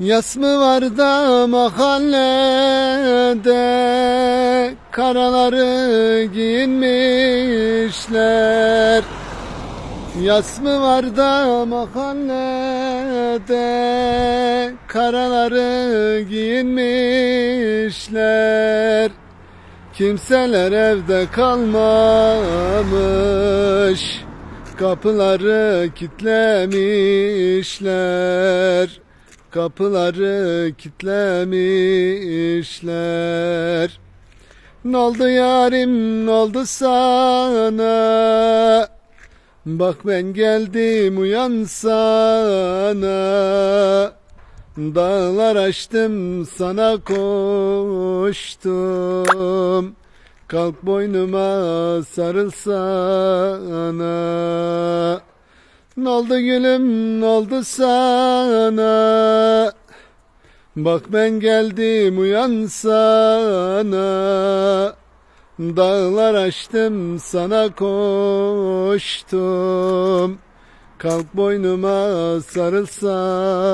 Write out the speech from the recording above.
Yas mı var da mahallede Karaları giyinmişler. Yas mı var da mahallede Karaları giyinmişler. Kimseler evde kalmamış Kapıları kitlemişler Kapıları kitlemişler. Ne oldu yarim ne oldu sana? Bak ben geldim uyansana Dağlar açtım sana koştum. Kalk boynuma sarılsana Ne oldu gülüm ne oldu sana Bak ben geldim uyansana Dağlar açtım sana koştum. Kalk boynuma sarılsana